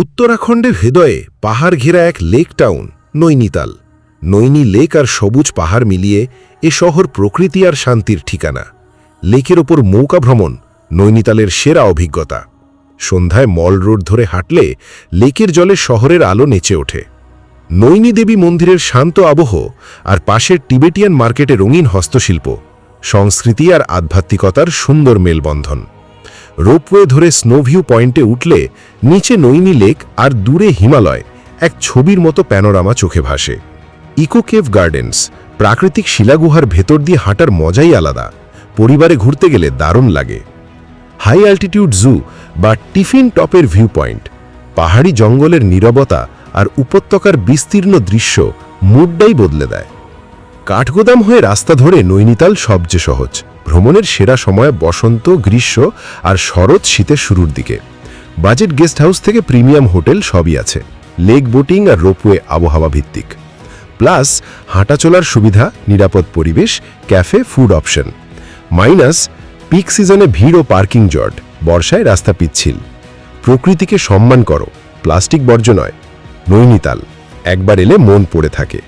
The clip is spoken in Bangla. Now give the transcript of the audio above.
উত্তরাখণ্ডের হৃদয়ে পাহাড় ঘেরা এক lake town, Nainital. Naini lake আর সবুজ পাহাড় মিলিয়ে এ শহর প্রকৃতি আর শান্তির ঠিকানা। লেকের ওপর মৌকা ভ্রমণ নৈনিতালের সেরা অভিজ্ঞতা। সন্ধ্যায় মল রোড ধরে হাঁটলে লেকের জলে শহরের আলো নেচে ওঠে। নৈনী দেবী মন্দিরের শান্ত আবহ আর পাশের টিবেটিয়ান মার্কেটে রঙিন হস্তশিল্প, সংস্কৃতি আর আধ্যাত্মিকতার সুন্দর মেলবন্ধন। রোপওয়ে ধরে স্নোভিউ পয়েন্টে উঠলে নিচে নৈনি লেক আর দূরে হিমালয় এক ছবির মতো প্যানোরামা চোখে ভাসে। ইকো কেভ গার্ডেন্স প্রাকৃতিক শিলাগুহার ভেতর দিয়ে হাঁটার মজাই আলাদা। পরিবারে ঘুরতে গেলে দারুণ লাগে। হাই অ্যাল্টিটিউড জু বা টিফিন টপের ভিউ পয়েন্ট পাহাড়ি জঙ্গলের নীরবতা আর উপত্যকার বিস্তীর্ণ দৃশ্য মুডটাই বদলে দেয়। কাঠগোদাম হয়ে রাস্তা ধরে নৈনিতাল সবচেয়ে সহজ। ভ্রমণের সেরা সময় বসন্ত, গ্রীষ্ম আর শরৎ শীতের শুরুর দিকে। বাজেট গেস্ট হাউস থেকে প্রিমিয়াম হোটেল সবই আছে। লেক বোটিং আর রোপওয়ে আবহাওয়া ভিত্তিক। প্লাস হাঁটাচলার সুবিধা, নিরাপদ পরিবেশ, cafe, food option. Minus peak সিজনে ভিড় ও পার্কিং জট, বর্ষায় রাস্তা পিচ্ছিল। প্রকৃতিকে সম্মান করো, প্লাস্টিক বর্জ্য নয়, নৈনিতাল। একবার এলে মন পড়ে থাকে।